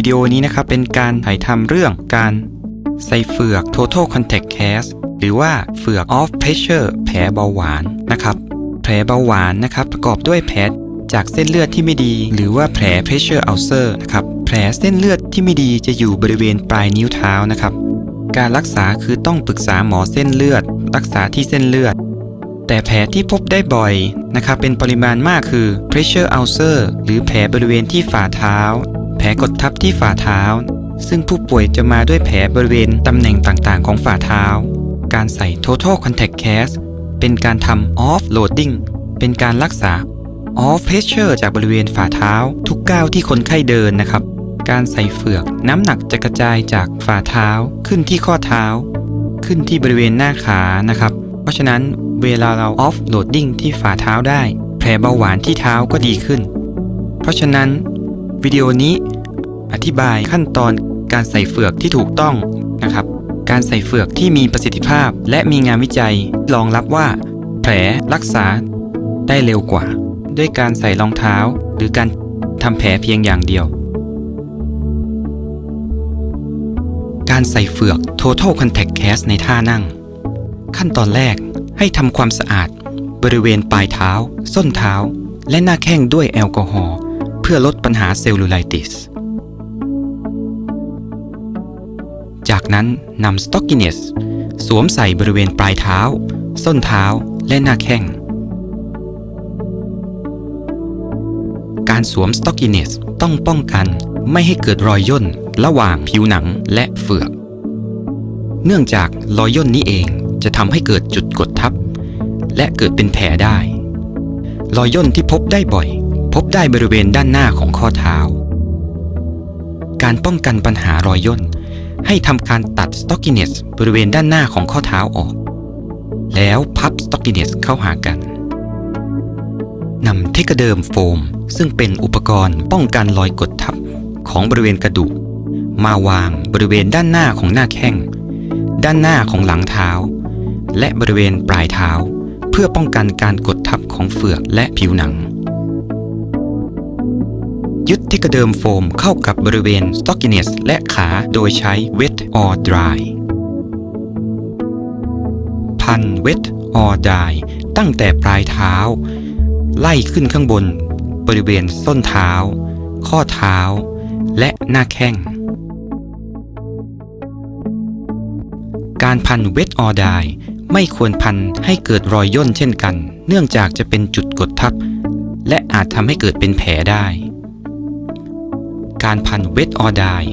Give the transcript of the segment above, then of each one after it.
วิดีโอนี้นะครับเป็นการถ่ายทำเรื่องการใส่เฟือก total contact cast หรือว่าเฟือก off pressure แผลเบาหวานนะครับ แผลเบาหวานนะครับประกอบด้วยแผลจากเส้นเลือดที่ไม่ดี หรือว่าแผล pressure ulcer นะครับ แผลเส้นเลือดที่ไม่ดีจะอยู่บริเวณปลายนิ้วเท้านะครับ การรักษาคือต้องปรึกษาหมอเส้นเลือด รักษาที่เส้นเลือด แต่แผลที่พบได้บ่อยนะครับเป็นปริมาณมากคือ pressure ulcer หรือแผลบริเวณที่ฝ่าเท้า แผลกดทับที่ฝ่าเท้า ซึ่งผู้ป่วยจะมาด้วยแผลบริเวณตำแหน่งต่างๆ ของฝ่าเท้า การใส่ total contact cast เป็นการทำ off loading เป็นการรักษา off pressure จากบริเวณฝ่าเท้า ทุกก้าวที่คนไข้เดินนะครับ การใส่เฟือกน้ำหนักจะกระจายจากฝ่าเท้าขึ้นที่ข้อเท้า ขึ้นที่บริเวณหน้าขานะครับ เพราะฉะนั้นเวลาเรา off loading ที่ฝ่าเท้าได้ แผลเบาหวานที่เท้าก็ดีขึ้น เพราะฉะนั้น วิดีโอนี้อธิบายขั้นตอนการใส่เฟือกที่ถูกต้องนะครับ การใส่เฟือกที่มีประสิทธิภาพ และมีงานวิจัยรองรับว่า แผลรักษาได้เร็วกว่า ด้วยการใส่รองเท้า หรือการทำแผลเพียงอย่างเดียว การใส่เฟือก total contact cast ในท่านั่ง ขั้นตอนแรกให้ทำความสะอาด บริเวณปลายเท้า ส้นเท้า และหน้าแข้งด้วยแอลกอฮอล์ พื่อลดปัญหาเซลลูไลติส จากนั้นนำสต็อกกิเนสสวมใส่บริเวณปลายเท้า ส้นเท้าและหน้าแข้ง การสวมสต็อกกิเนสต้องป้องกันไม่ให้เกิดรอยย่นระหว่างผิวหนังและเฟือก เนื่องจากรอยย่นนี้เองจะทำให้เกิดจุดกดทับ และเกิดเป็นแผลได้ รอยย่นที่พบได้บ่อย บได้บริเวณด้านหน้าของข้อเท้า การป้องกันปัญหารอยย่น ให้ทำการตัดสต็อกกิเนสบริเวณด้านหน้าของข้อเท้าออก แล้วพับสต็อกกิเนสเข้าหากันนำเทคเดิมโฟม ซึ่งเป็นอุปกรณ์ป้องกันรอยกดทับของบริเวณกระดูก มาวางบริเวณด้านหน้าของหน้าแข้ง ด้านหน้าของหลังเท้า และบริเวณปลายเท้า เพื่อป้องกันการกดทับของเฟือกและผิวหนัง ยึดเทคเดิมโฟมเข้ากับบริเวณสต็อกกิเนสและขาโดยใช้ wet or dry พัน wet or dry ตั้งแต่ปลายเท้า ไล่ขึ้นข้างบน บริเวณส้นเท้า ข้อเท้า และหน้าแข้ง การพัน wet or dry ไม่ควรพันให้เกิดรอยย่นเช่นกัน เนื่องจากจะเป็นจุดกดทับ และอาจทำให้เกิดเป็นแผลได้ การพัน wet or dry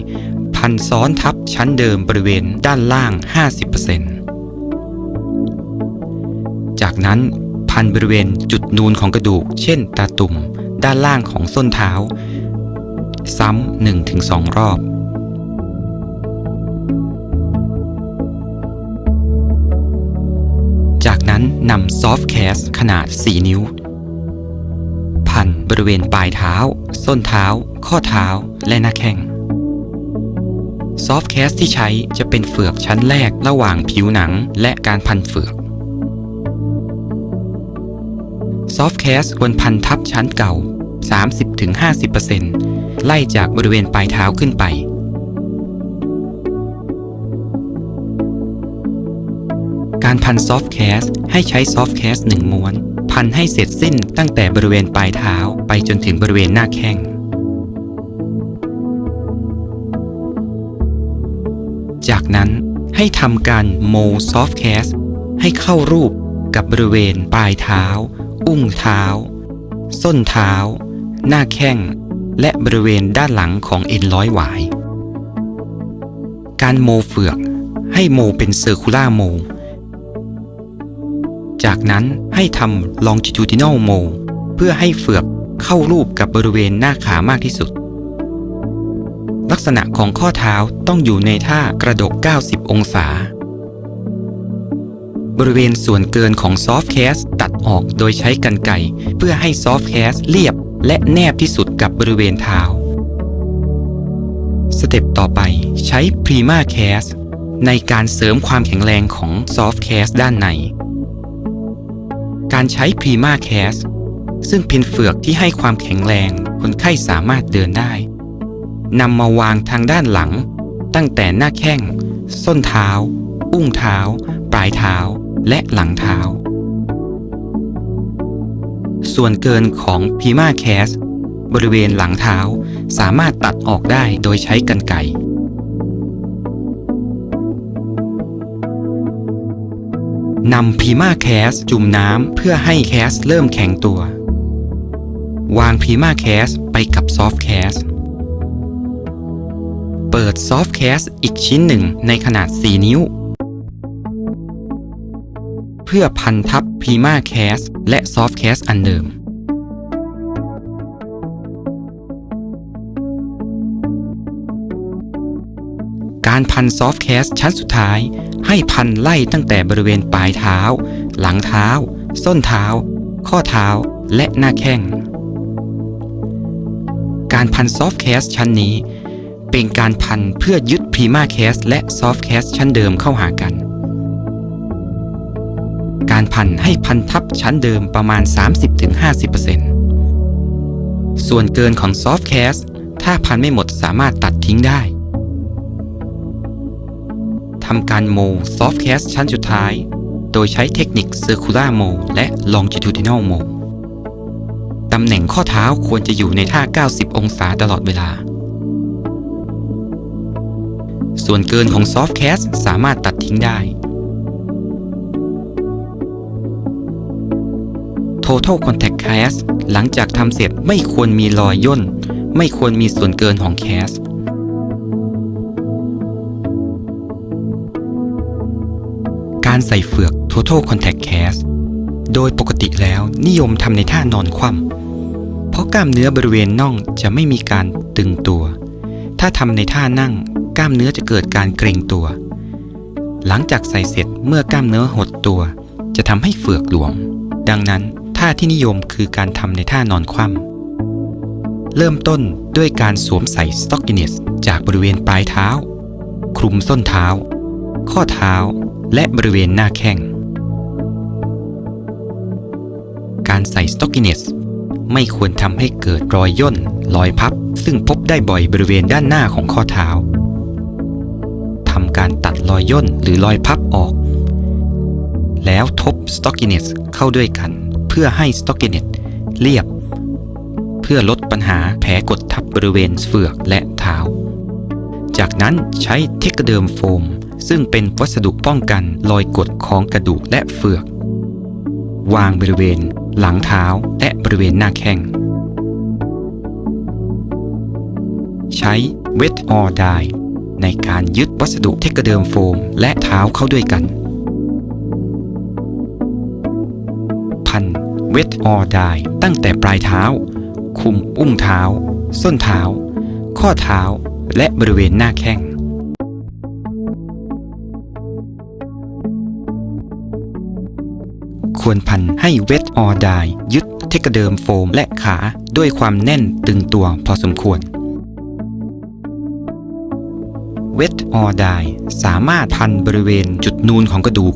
พันซ้อนทับชั้นเดิมบริเวณด้านล่าง 50%จากนั้นพันบริเวณจุดนูนของกระดูก เช่น ตาตุ่ม ด้านล่างของส้นเท้า ซ้ำ1-2 รอบจากนั้นนำซอฟต์แคสขนาด 4 นิ้ว บริเวณปลายเท้า ส้นเท้า ข้อเท้า และหน้าแข้งซอฟต์แคสที่ใช้จะเป็นเฟือกชั้นแรกระหว่างผิวหนังและการพันเฟือกซอฟต์แคสควรพันทับชั้นเก่า 30-50%ไล่จากบริเวณปลายเท้าขึ้นไป การพันซอฟต์แคสให้ใช้ซอฟต์แคสหนึ่งม้วน พันให้เสร็จสิ้นตั้งแต่บริเวณปลายเท้าไปจนถึงบริเวณหน้าแข้ง จากนั้นให้ทำการโมซอฟต์แคสให้เข้ารูปกับบริเวณปลายเท้า อุ้งเท้า ส้นเท้า หน้าแข้ง และบริเวณด้านหลังของเอ็นร้อยหวาย การโมเฟือกให้โมเป็นเซอร์คูล่าโม จากนั้นให้ทำ longitudinal m o เพื่อให้เฟือกเข้ารูปกับบริเวณหน้าขามากที่สุด ลักษณะของข้อเท้าต้องอยู่ในท่ากระดก 90 องศา บริเวณส่วนเกินของซอฟต์แคสตัดออกโดยใช้กรรไกรเพื่อให้ซอฟต์แคสเรียบและแนบที่สุดกับบริเวณเท้า สเต็ปต่อไปใช้ Prima Cast ในการเสริมความแข็งแรงของซอฟต์แคสด้านใน การใช้ Prima Cast ซึ่งเป็นเฟือกที่ให้ความแข็งแรง คนไข้สามารถเดินได้นำมาวางทางด้านหลัง ตั้งแต่หน้าแข้ง ส้นเท้า อุ้งเท้า ปลายเท้า และหลังเท้า ส่วนเกินของพีมาแคสบริเวณหลังเท้าสามารถตัดออกได้โดยใช้กรรไกร นำพีมาแคสจุ่มน้ำเพื่อให้แคสเริ่มแข็งตัว วางพีมาแคสไปกับซอฟแคสเปิดซอฟแคสอีกชิ้นหนึ่งในขนาด 4 นิ้ว เพื่อพันทับพีมาแคสและซอฟแคสอันเดิม การพันซอฟต์แคสชั้นสุดท้าย ให้พันไล่ตั้งแต่บริเวณปลายเท้า หลังเท้า ส้นเท้า ข้อเท้า และหน้าแข้ง การพันซอฟต์แคสชั้นนี้ เป็นการพันเพื่อยึดพรีมาแคสและซอฟต์แคสชั้นเดิมเข้าหากัน การพันให้พันทับชั้นเดิมประมาณ 30-50%ส่วนเกินของซอฟต์แคสถ้าพันไม่หมดสามารถตัดทิ้งได้ ทำการโมซอฟต์แคสชั้นสุดท้าย โดยใช้เทคนิค Circular m o และ Longitudinal m o ตำแหน่งข้อเท้าควรจะอยู่ในท่า 90 องศาตลอดเวลา ส่วนเกินของซอฟต์แคสสามารถตัดทิ้งได้ Total Contact Cast หลังจากทำเสร็จไม่ควรมีรอยย่น ไม่ควรมีส่วนเกินของแคส การใส่เฟือก Total Contact Cast โดยปกติแล้วนิยมทำในท่านอนคว่ำเพราะกล้ามเนื้อบริเวณน่องจะไม่มีการตึงตัว ถ้าทำในท่านั่งกล้ามเนื้อจะเกิดการเกร็งตัว หลังจากใส่เสร็จเมื่อกล้ามเนื้อหดตัว จะทำให้เฟือกหลวม ดังนั้นท่าที่นิยมคือการทำในท่านอนคว่ำเริ่มต้นด้วยการสวมใส่สต็อกกินเนสจากบริเวณปลายเท้า คลุมส้นเท้า ข้อเท้า และบริเวณหน้าแข้ง การใส่สต็อกกินเนสไม่ควรทำให้เกิดรอยย่น รอยพับ ซึ่งพบได้บ่อยบริเวณด้านหน้าของข้อเท้าทำการตัดรอยย่นหรือรอยพับออก แล้วทบสต็อกกินเนสเข้าด้วยกัน เพื่อให้สต็อกกินเนสเรียบ เพื่อลดปัญหาแผลกดทับบริเวณเฟือกและเท้า จากนั้นใช้เทคเดิมโฟม ซึ่งเป็นวัสดุป้องกันรอยกดของกระดูกและเฟือก วางบริเวณ หลังเท้าและบริเวณหน้าแข้ง ใช้ Wet or Die ในการยึดวัสดุเทคเดิมโฟมและเท้าเข้าด้วยกัน พัน Wet or Die ตั้งแต่ปลายเท้า คุมอุ้งเท้า ส้นเท้า ข้อเท้าและบริเวณหน้าแข้ง ควรพันให้เวทออดายยึดเทคเดิมโฟมและขาด้วยความแน่นตึงตัวพอสมควรเวทออดายสามารถพันบริเวณจุดนูนของกระดูก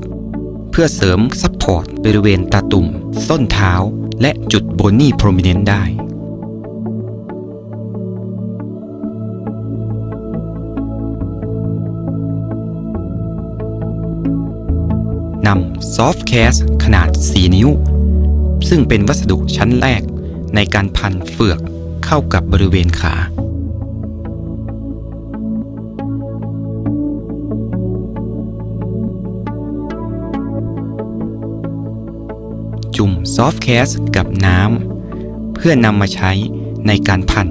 เพื่อเสริมซัพพอร์ตบริเวณตาตุ่ม ส้นเท้า และจุดโบนี่โพรมิเนนต์ได้ นำซอฟต์แคสขนาด 4 นิ้ว ซึ่งเป็นวัสดุชั้นแรกในการพันเฟือกเข้ากับบริเวณขา จุ่มซอฟต์แคสกับน้ำเพื่อนำมาใช้ในการพัน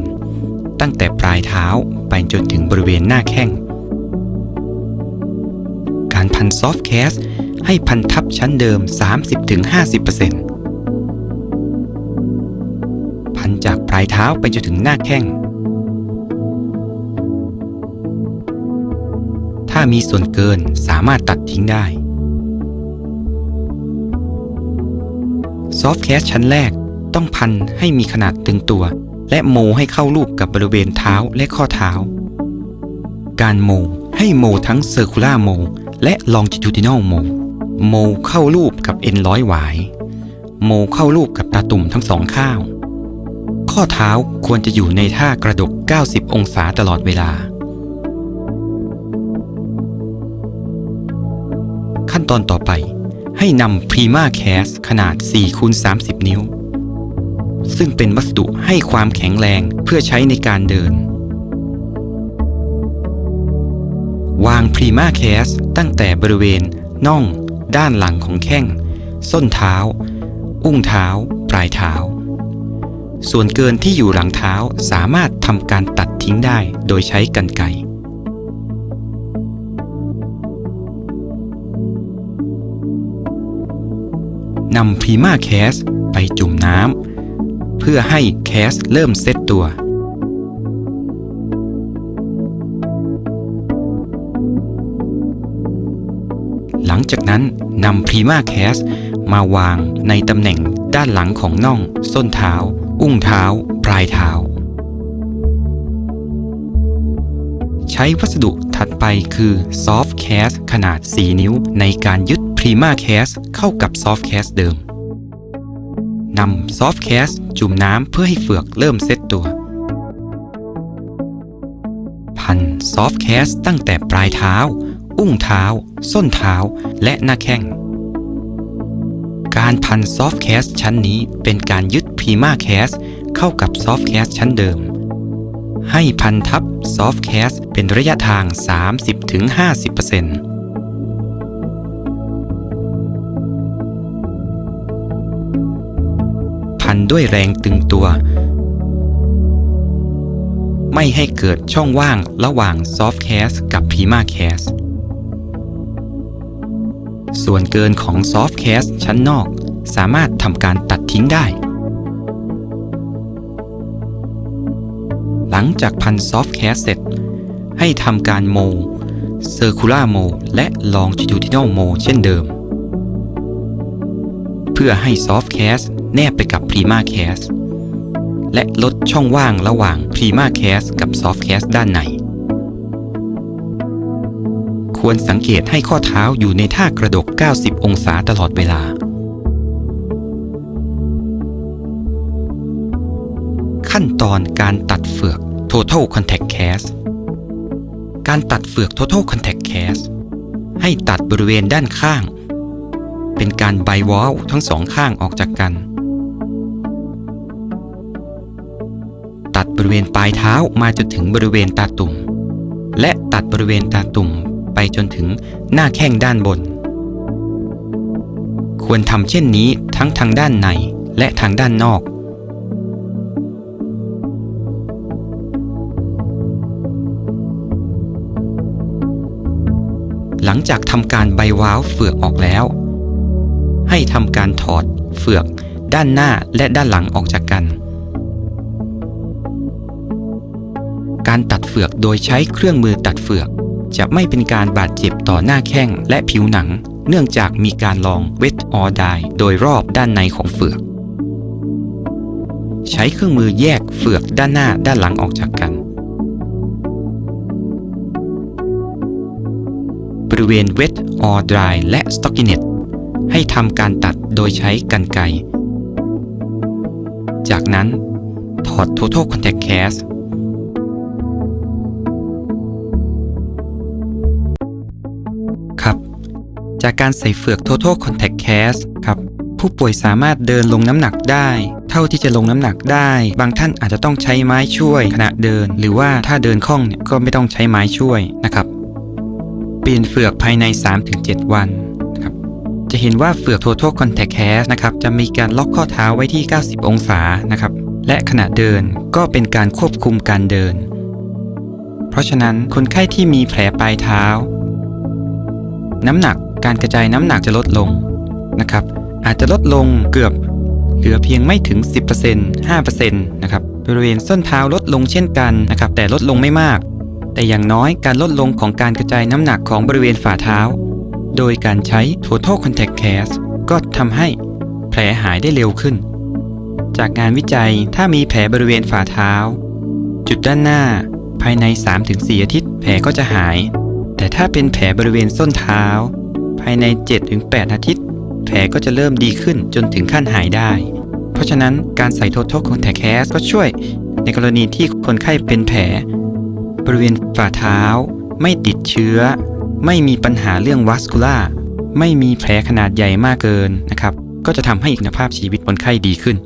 ตั้งแต่ปลายเท้าไปจนถึงบริเวณหน้าแข้งการพันซอฟต์แคส ให้พันทับชั้นเดิม 30-50%พันจากปลายเท้าไปจนถึงหน้าแข้ง ถ้ามีส่วนเกินสามารถตัดทิ้งได้ซอฟต์แคสชั้นแรกต้องพันให้มีขนาดตึงตัว และโมให้เข้ารูปกับบริเวณเท้าและข้อเท้า การโมให้โมทั้ง Circular โมและ Longitudinal โม โมเข้ารูปกับเอ็นร้อยหวาย โมเข้ารูปกับตาตุ่มทั้งสองข้างข้อเท้าควรจะอยู่ในท่ากระดก 90 องศาตลอดเวลา ขั้นตอนต่อไปให้นำ Prima Cast ขนาด4คูณ30 นิ้ว ซึ่งเป็นวัสดุให้ความแข็งแรงเพื่อใช้ในการเดิน วาง Prima Cast ตั้งแต่บริเวณน่อง ด้านหลังของแข้ง ส้นเท้า อุ้งเท้า ปลายเท้า ส่วนเกินที่อยู่หลังเท้าสามารถทำการตัดทิ้งได้โดยใช้กรรไกรนำพรีมาแคสไปจุ่มน้ำเพื่อให้แคสเริ่มเซตตัว จากนั้นนำพรีมาแคสมาวางในตำแหน่งด้านหลังของน่อง ส้นเท้า อุ้งเท้า ปลายเท้า ใช้วัสดุถัดไปคือ Soft Cast ขนาด 4 นิ้วในการยึด Prima Cast เข้ากับ Soft Cast เดิมนำ Soft Cast จุ่มน้ำเพื่อให้เฟือกเริ่มเซตตัว พัน Soft Cast ตั้งแต่ปลายเท้า อุ้งเท้า ส้นเท้า และหน้าแข้ง การพัน Soft Cast ชั้นนี้เป็นการยึด Prima Cast เข้ากับ Soft Cast ชั้นเดิม ให้พันทับ Soft Cast เป็นระยะทาง 30-50%พันด้วยแรงตึงตัว ไม่ให้เกิดช่องว่างระหว่าง Soft Cast กับ Prima Cast ส่ ส่วนเกินของ Soft Cast ชั้นนอก สามารถทำการตัดทิ้งได้ หลังจากพัน Soft Cast เสร็จ ให้ทำการโม Circular m o และ Longitudinal m o เช่นเดิม เพื่อให้ Soft Cast แนบไปกับ Prima Cast และลดช่องว่างระหว่าง Prima Cast กับ Soft Cast ด้านใน ควรสังเกตให้ข้อเท้าอยู่ในท่ากระดก 90 องศาตลอดเวลา ขั้นตอนการตัดเฟือก Total Contact Cast การตัดเฟือก Total Contact Cast ให้ตัดบริเวณด้านข้าง เป็นการไบวอลทั้งสองข้างออกจากกัน ตัดบริเวณปลายเท้ามาจนถึงบริเวณตาตุ่มและตัดบริเวณตาตุ่ม ไปจนถึงหน้าแข้งด้านบน ควรทำเช่นนี้ทั้งทางด้านในและทางด้านนอกหลังจากทำการใบว้าวเฟือกออกแล้ว ให้ทำการถอดเฟือกด้านหน้าและด้านหลังออกจากกัน การตัดเฟือกโดยใช้เครื่องมือตัดเฟือก จะไม่เป็นการบาดเจ็บต่อหน้าแข้งและผิวหนัง เนื่องจากมีการลองเวทออดายโดยรอบด้านในของเฟือก ใช้เครื่องมือแยกเฟือกด้านหน้าด้านหลังออกจากกัน บริเวณ Wet or Dry และ Stockinette ให้ทำการตัดโดยใช้กรรไกรจากนั้นถอด Total Contact Cast จากการใส่เฟือก Total Contact Cast ครับผู้ป่วยสามารถเดินลงน้ำหนักได้ เท่าที่จะลงน้ำหนักได้ บางท่านอาจจะต้องใช้ไม้ช่วยขณะเดิน หรือว่าถ้าเดินคล่องเนี่ยก็ไม่ต้องใช้ไม้ช่วยนะครับเปลี่ยนเฟือกภายใน 3-7 วันนะครับจะเห็นว่าเฟือก Total Contact Cast นะครับจะมีการล็อกข้อเท้าไว้ที่ 90 องศานะครับและขณะเดินก็เป็นการควบคุมการเดิน เพราะฉะนั้นคนไข้ที่มีแผลปลายเท้า น้ำหนัก การกระจายน้ำหนักจะลดลงนะครับ อาจจะลดลงเกือบเหลือเพียงไม่ถึง 10% 5%นะครับบริเวณส้นเท้าลดลงเช่นกันนะครับ แต่ลดลงไม่มาก แต่อย่างน้อยการลดลงของการกระจายน้ำหนักของบริเวณฝ่าเท้า โดยการใช้ Total Contact Cast ก็ทำให้แผลหายได้เร็วขึ้น จากงานวิจัยถ้ามีแผลบริเวณฝ่าเท้า จุดด้านหน้าภายใน 3-4 อาทิตย์ แผลก็จะหาย แต่ถ้าเป็นแผลบริเวณส้นเท้าายใน 7-8 อาทิตย์ แผลก็จะเริ่มดีขึ้นจนถึงขั้นหายได้ เพราะฉะนั้นการใส่ Total Contact Cast ก็ช่วยในกรณีที่คนไข้เป็นแผล บริเวณฝ่าเท้า ไม่ติดเชื้อ ไม่มีปัญหาเรื่องวัสคูล่าไม่มีแผลขนาดใหญ่มากเกินนะครับ ก็จะทำให้อิสรภาพชีวิตคนไข้ดีขึ้น